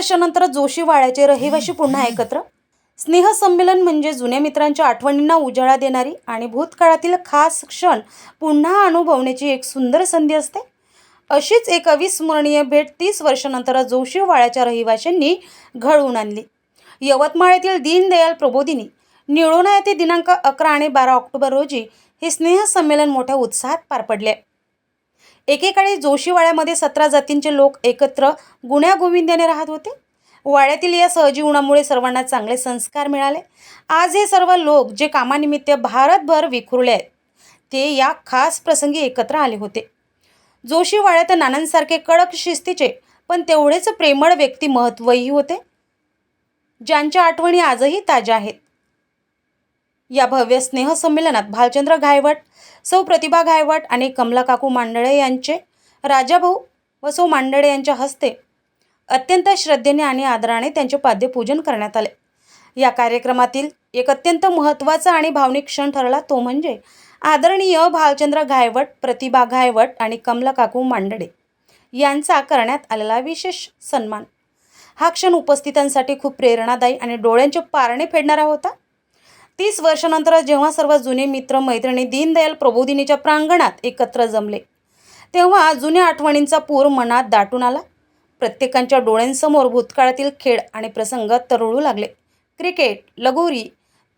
वर्षानंतर जोशी वाड्याचे रहिवाशी पुन्हा एकत्र. स्नेहसंमेलन म्हणजे जुन्या मित्रांच्या आठवणींना उजाळा देणारी आणि भूतकाळातील खास क्षण पुन्हा अनुभवण्याची एक सुंदर संधी असते. अशीच एक अविस्मरणीय भेट तीस वर्षानंतर जोशीवाड्याच्या रहिवाशांनी घडवून आणली. यवतमाळ येथील दीनदयाल प्रबोधिनी निळोणा येथे दिनांक अकरा आणि बारा ऑक्टोबर रोजी हे स्नेहसंमेलन मोठ्या उत्साहात पार पडले. एकेकाळी जोशीवाड्यामध्ये सतरा जातींचे लोक एकत्र गुण्यागोविंद्याने राहत होते. वाड्यातील या सहजीवनामुळे सर्वांना चांगले संस्कार मिळाले. आज हे सर्व लोक जे कामानिमित्त भारतभर विखुरले आहेत ते या खास प्रसंगी एकत्र आले होते. जोशी वाड्यात नानांसारखे कडक शिस्तीचे पण तेवढेच प्रेमळ व्यक्तिमत्वही होते. ज्यांच्या आठवणी आजही ताज्या आहेत. या भव्य स्नेहसंमेलनात भालचंद्र घायवट सौ प्रतिभा घायवट आणि कमला काकू मांडळे यांचे राजाभाऊ व सौ मांडळे यांच्या हस्ते अत्यंत श्रद्धेने आणि आदराने त्यांचे पाद्यपूजन करण्यात आले. या कार्यक्रमातील एक अत्यंत महत्त्वाचा आणि भावनिक क्षण ठरला तो म्हणजे आदरणीय भालचंद्र घायवट प्रतिभा घायवट आणि कमला काकू मांडळे यांचा करण्यात आलेला विशेष सन्मान. हा क्षण उपस्थितांसाठी खूप प्रेरणादायी आणि डोळ्यांचे पारणे फेडणारा होता. तीस वर्षानंतर जेव्हा सर्व जुने मित्र मैत्रिणी दीनदयाल प्रबोधिनीच्या प्रांगणात एकत्र जमले तेव्हा जुन्या आठवणींचा पूर मनात दाटून आला. प्रत्येकांच्या डोळ्यांसमोर भूतकाळातील खेळ आणि प्रसंग तरळू लागले. क्रिकेट लगोरी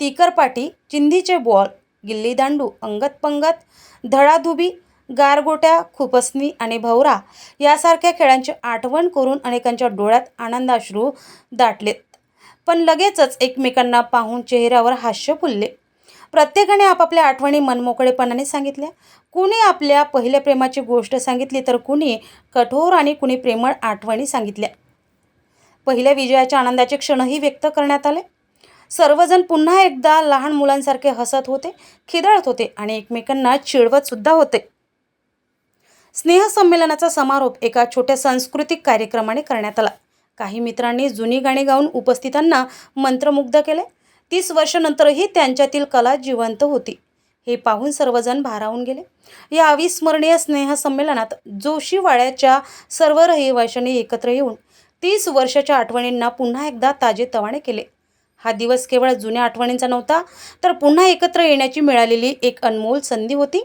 तिकरपाटी चिंधीचे बॉल गिल्ली दांडू अंगत पंगत धडाधुबी गारगोट्या खुपसनी आणि भवरा यासारख्या खेळांची आठवण करून अनेकांच्या डोळ्यात आनंदाश्रू दाटलेत. पण लगेचच एकमेकांना पाहून चेहऱ्यावर हास्य फुलले. प्रत्येकाने आपापल्या आठवणी मनमोकळेपणाने सांगितल्या. कुणी आपल्या पहिल्या प्रेमाची गोष्ट सांगितली तर कुणी कठोर आणि कुणी प्रेमळ आठवणी सांगितल्या. पहिल्या विजयाच्या आनंदाचे क्षणही व्यक्त करण्यात आले. सर्वजण पुन्हा एकदा लहान मुलांसारखे हसत होते खिदळत होते आणि एकमेकांना चिडवत सुद्धा होते. स्नेहसंमेलनाचा समारोप एका छोट्या सांस्कृतिक कार्यक्रमाने करण्यात आला. काही मित्रांनी जुनी गाणी गाऊन उपस्थितांना मंत्रमुग्ध केले. तीस वर्षानंतरही त्यांच्यातील कला जिवंत होती. हे पाहून सर्वजण भारावून गेले. या अविस्मरणीय स्नेहसंमेलनात जोशीवाड्याच्या सर्व रहिवाशांनी एकत्र येऊन तीस वर्षाच्या आठवणींना पुन्हा एकदा ताजेतवाने केले. हा दिवस केवळ जुन्या आठवणींचा नव्हता तर पुन्हा एकत्र येण्याची मिळालेली एक अनमोल संधी होती.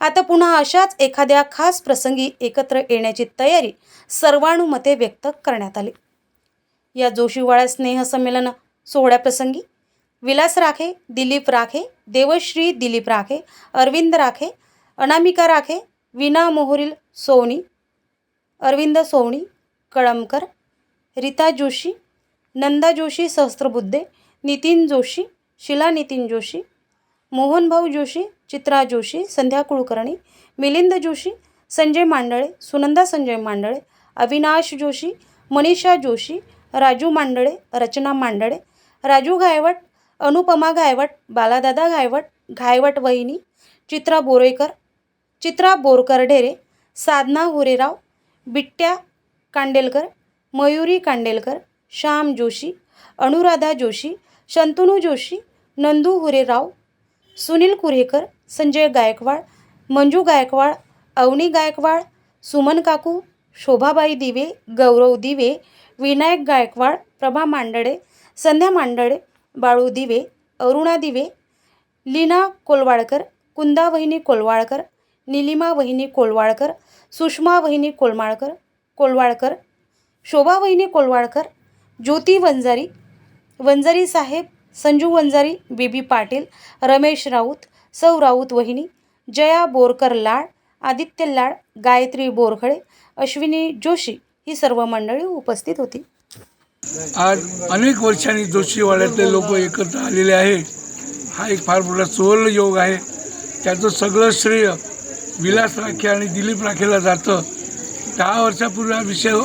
आता पुन्हा अशाच एखाद्या खास प्रसंगी एकत्र येण्याची तयारी सर्वानुमते व्यक्त करण्यात आली. या जोशीवाळ्या स्नेहसंमेलन सोहळ्याप्रसंगी विलास राखे दिलीप राखे देवश्री दिलीप राखे अरविंद राखे अनामिका राखे विना मोहरील सोवणी अरविंद सोवणी कळमकर रीता जोशी नंदा जोशी सहस्त्रबुद्धे नितीन जोशी शिला नितीन जोशी मोहनभाऊ जोशी चित्रा जोशी संध्या कुलकर्णी मिलिंद जोशी संजय मांडळे सुनंदा संजय मांडळे अविनाश जोशी मनीषा जोशी राजू मांडळे रचना मांडळे राजू घायवट अनुपमा घायवट बालादादा घायवट घायवट वहिनी चित्रा बोरेकर चित्रा बोरकर ढेरे साधना हुरेराव बिट्ट्या कांडेलकर मयुरी कांडेलकर श्याम जोशी अनुराधा जोशी शंतनू जोशी नंदू हुरेराव सुनील कुरेकर संजय गायकवाड मंजू गायकवाड अवनी गायकवाड सुमन काकू शोभाबाई दिवे गौरव दिवे विनायक गायकवाड प्रभा मांडळे संध्या मांडळे बाळू दिवे अरुणा दिवे लीना कोलवाडकर कुंदा वहिनी कोलवाळकर निलिमा वहिनी कोलवाडकर सुषमा वहिनी कोलमाळकर कोलवाडकर शोभा वहिनी कोलवाडकर ज्योती वंजारी वंजारी साहेब संजू वंजारी बीबी पाटील रमेश राऊत सौ राऊत वहिनी जया बोरकर लाड आदित्य लाड गायत्री बोरखळे अश्विनी जोशी ही सर्व मंडळी उपस्थित होती. आज अनेक वर्षांनी जोशीवाड्यातले लोक एकत्र आलेले आहे हा एक फार मोठा सुवर्ण योग आहे. त्याचं सगळं श्रेय विलास राखे आणि दिलीप राखेला जातं. दहा वर्षापूर्वी हा विषय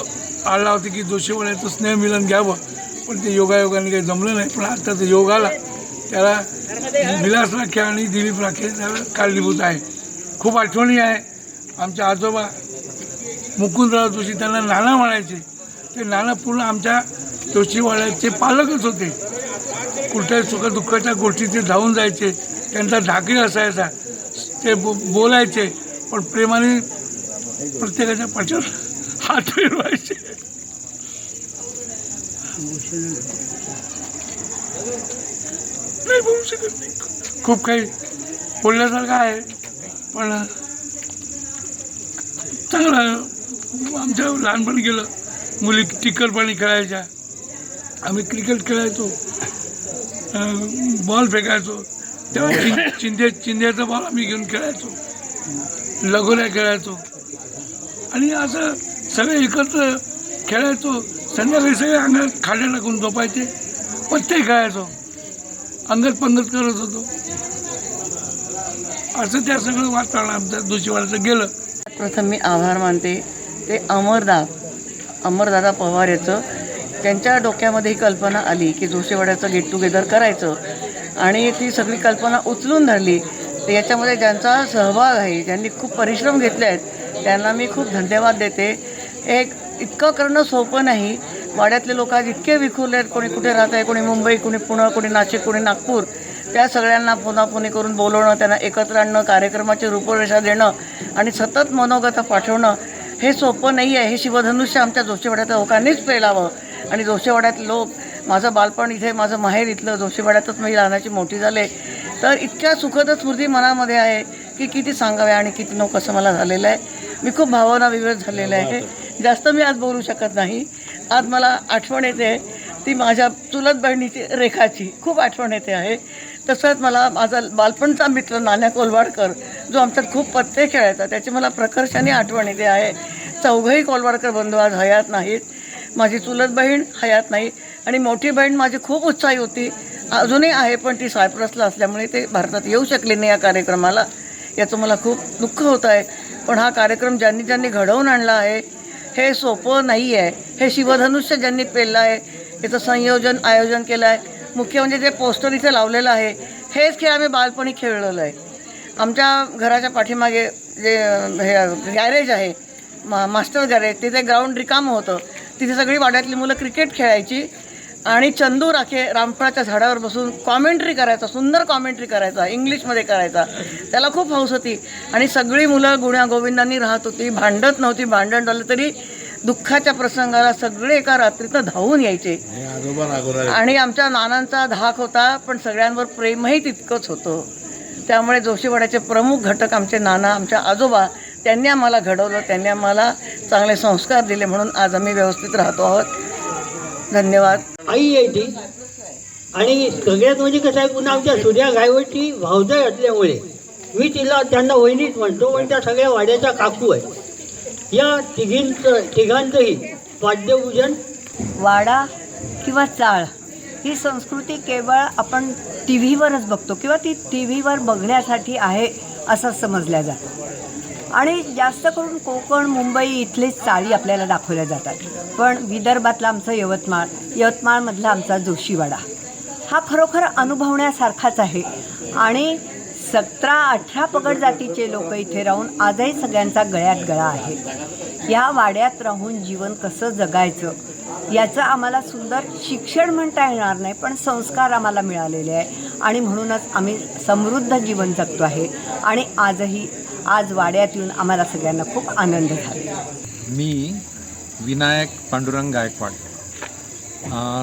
आला होता की जोशीवाड्याचं स्नेहमिलन घ्यावं. पण ते योगायोगाने काही जमलं नाही. पण आता ते योग आला त्याला विलास राखे आणि दिलीप राखे त्याला कारणीभूत आहे. खूप आठवणी आहे. आमच्या आजोबा मुकुंदराव जोशी त्यांना नाना म्हणायचे. ते नाना पूर्ण आमच्या जोशीवाड्याचे पालकच होते. कुठल्याही सुखदुःखाच्या गोष्टी ते धावून जायचे. त्यांचा ढाकळी असायचा. ते बो बोलायचे. पण प्रेमाने प्रत्येकाच्या पाठीवर हात फिरवायचे नाही बोलू शकत नाही. खूप काही बोलण्यासारखं आहे पण चांगलं आमच्या लहानपणी गेलं मुली टिकर पाणी खेळायच्या. आम्ही क्रिकेट खेळायचो बॉल फेकायचो. तेव्हा चिं चिंधे चिंध्याचा बॉल आम्ही घेऊन खेळायचो. लगोऱ्या खेळायचो. आणि असं सगळे एकत्र खेळायचो. संध्याकाळी सगळे अंगात खाड्या लागून झोपायचे. पत्ते खेळायचो अंगत पंगत करत होतो. असं त्या सगळं वातावरण आमच्या दुशीवाड्याचं गेलं. प्रथम मी आभार मानते. ते अमरदा अमरदादा पवार याचं. त्यांच्या डोक्यामध्ये ही कल्पना आली की जोशीवाड्याचं गेट टुगेदर करायचं. आणि ती सगळी कल्पना उचलून धरली. तर याच्यामध्ये ज्यांचा सहभाग आहे ज्यांनी खूप परिश्रम घेतले आहेत त्यांना मी खूप धन्यवाद देते. एक इतकं करणं सोपं नाही. वाड्यातले लोक आज इतके विखुरले आहेत कोणी कुठे राहत आहे कोणी मुंबई कोणी पुणे कोणी नाशिक कोणी नागपूर. त्या सगळ्यांना पुन्हा पुणे करून बोलवणं त्यांना एकत्र आणणं कार्यक्रमाची रूपरेषा देणं आणि सतत मनोगत पाठवणं हे सोपं नाही आहे. हे शिवधनुष्य आमच्या जोशीवाड्यातल्या लोकांनीच पेलावं. आणि जोशीवाड्यात लोक माझं बालपण इथे माझं माहेर इथलं जोशीवाड्यातच मी लहानाची मोठी झाले. तर इतक्या सुखद स्मृती मनामध्ये आहे की किती सांगावे आणि किती नको कसं मला झालेलं आहे. मी खूप भावना विवेक झालेलं आहे. जास्त मी आज बोलू शकत नाही. आज मला आठवण येते ती माझ्या चुलत बहिणीची रेखाची. खूप आठवण येते आहे. तसंच मला माझा बालपणचा मित्र नाण्या कोलवाडकर जो आमच्यात खूप पत्ते खेळायचा त्याची मला प्रकर्षाने आठवण येते आहे. चौघही कोलवाडकर बंधू आज हयात नाहीत. माझी चुलत बहीण हयात नाही आणि मोठी बहीण माझी खूप उत्साही होती. अजूनही आहे पण ती सायप्रसला असल्यामुळे ते भारतात येऊ शकले नाही या कार्यक्रमाला. याचं मला खूप दुःख होतं आहे. पण हा कार्यक्रम ज्यांनी ज्यांनी घडवून आणला आहे हे सोपं नाही आहे हे शिवधनुष्य ज्यांनी पेललं आहे याचं संयोजन आयोजन केलं आहे. मुख्य म्हणजे जे पोस्टर इथे लावलेलं आहे हेच खेळ आम्ही बालपणी खेळलेलो आहे. आमच्या घराच्या पाठीमागे जे हे गॅरेज आहे मा मास्टर गॅरेज तिथे ग्राउंड रिकामं होतं. तिथे सगळी वाड्यातली मुलं क्रिकेट खेळायची. आणि चंदू राखे रामफळाच्या झाडावर बसून कॉमेंट्री करायचा सुंदर कॉमेंट्री करायचा इंग्लिशमध्ये करायचा. त्याला खूप हौस होती. आणि सगळी मुलं गुण्या गोविंदांनी राहत होती. भांडत नव्हती भांडण झालं तरी दुःखाच्या प्रसंगाला सगळे एका रात्रीतनं धावून यायचे. आणि आमच्या नानांचा धाक होता पण सगळ्यांवर प्रेमही तितकंच होतं. त्यामुळे जोशीवाड्याचे प्रमुख घटक आमचे नाना आमच्या आजोबा त्यांनी आम्हाला घडवलं त्यांनी आम्हाला चांगले संस्कार दिले म्हणून आज आम्ही व्यवस्थित राहतो आहोत. धन्यवाद. आई आहे ती. आणि सगळ्यात म्हणजे कसं आहे पुन्हा आमच्या सूर्या गायवटी भावजय असल्यामुळे मी तिला त्यांना वहिनीच म्हणतो पण त्या सगळ्या वाड्याचा काकू आहे. या तिघींचं तिघांचंही पाद्यपूजन. वाडा किंवा चाळ ही संस्कृती केवळ आपण टी व्हीवरच बघतो किंवा ती टी व्हीवर बघण्यासाठी आहे असं समजल्या जातं. आणि जास्त करून कोकण मुंबई इथलेच चाळी आपल्याला दाखवल्या जातात. पण विदर्भातलं आमचं यवतमाळ यवतमाळमधला आमचा जोशीवाडा हा खरोखर अनुभवण्यासारखाच आहे. आणि सतरा अठरा पगड जातीचे लोक इथे राहून आजही सगळ्यांचा गळ्यात गळा आहे. या वाड्यात राहून जीवन कसं जगायचं याचं आम्हाला सुंदर शिक्षण म्हणता येणार नाही पण संस्कार आम्हाला मिळालेले आहे. आणि म्हणूनच आम्ही समृद्ध जीवन जगतो आहे. आणि आजही आज वाड्यात येऊन आम्हाला सगळ्यांना खूप आनंद झाला. मी विनायक पांडुरंग गायकवाड.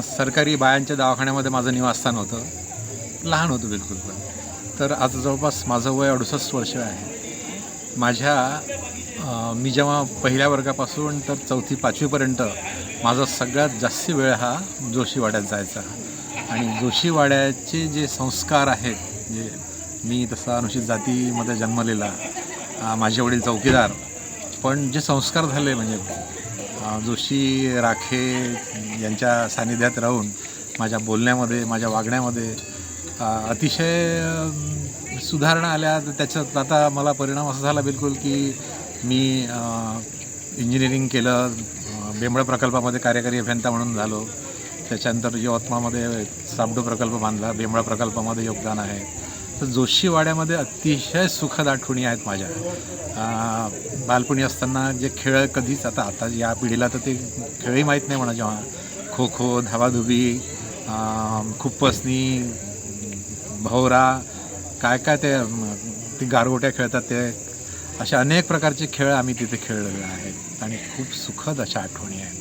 सरकारी बायांच्या दवाखान्यामध्ये माझं निवासस्थान होतं. लहान होतं बिलकुल पण. तर आता जवळपास माझं वय अडुसष्ट वर्ष आहे. माझ्या मी जेव्हा पहिल्या वर्गापासून तर चौथी पाचवीपर्यंत माझा सगळ्यात जास्ती वेळ हा जोशीवाड्यात जायचा. आणि जोशीवाड्याचे जे संस्कार आहेत जे मी तसा अनुसूचित जातीमध्ये जन्मलेला माझे वडील चौकीदार. पण जे संस्कार झाले म्हणजे जोशी राखे यांच्या सानिध्यात राहून माझ्या बोलण्यामध्ये माझ्या वागण्यामध्ये अतिशय सुधारणा आल्या. त्याच्यात आता मला परिणाम असा झाला बिलकुल की मी इंजिनिअरिंग केलं अ, बेंबळ प्रकल्पामध्ये कार्यकारी अभियंता म्हणून झालो. त्याच्यानंतर यवतमाळमध्ये साबडो प्रकल्प बांधला. बेंबळा प्रकल्पामध्ये योगदान आहे. तर जोशीवाड्यामध्ये अतिशय सुखद आठवणी आहेत माझ्या. बालपणी असताना जे खेळ कधीच आता आता या पिढीला तर ते खेळही माहीत नाही म्हणा जेव्हा. खो खो धाबाधुबी खुप्पसनी भोवरा काय काय ते ती गारगोट्या खेळतात ते. अशा अनेक प्रकारचे खेळ आम्ही तिथे खेळलेले आहेत. आणि खूप सुखद अशा आठवणी आहेत.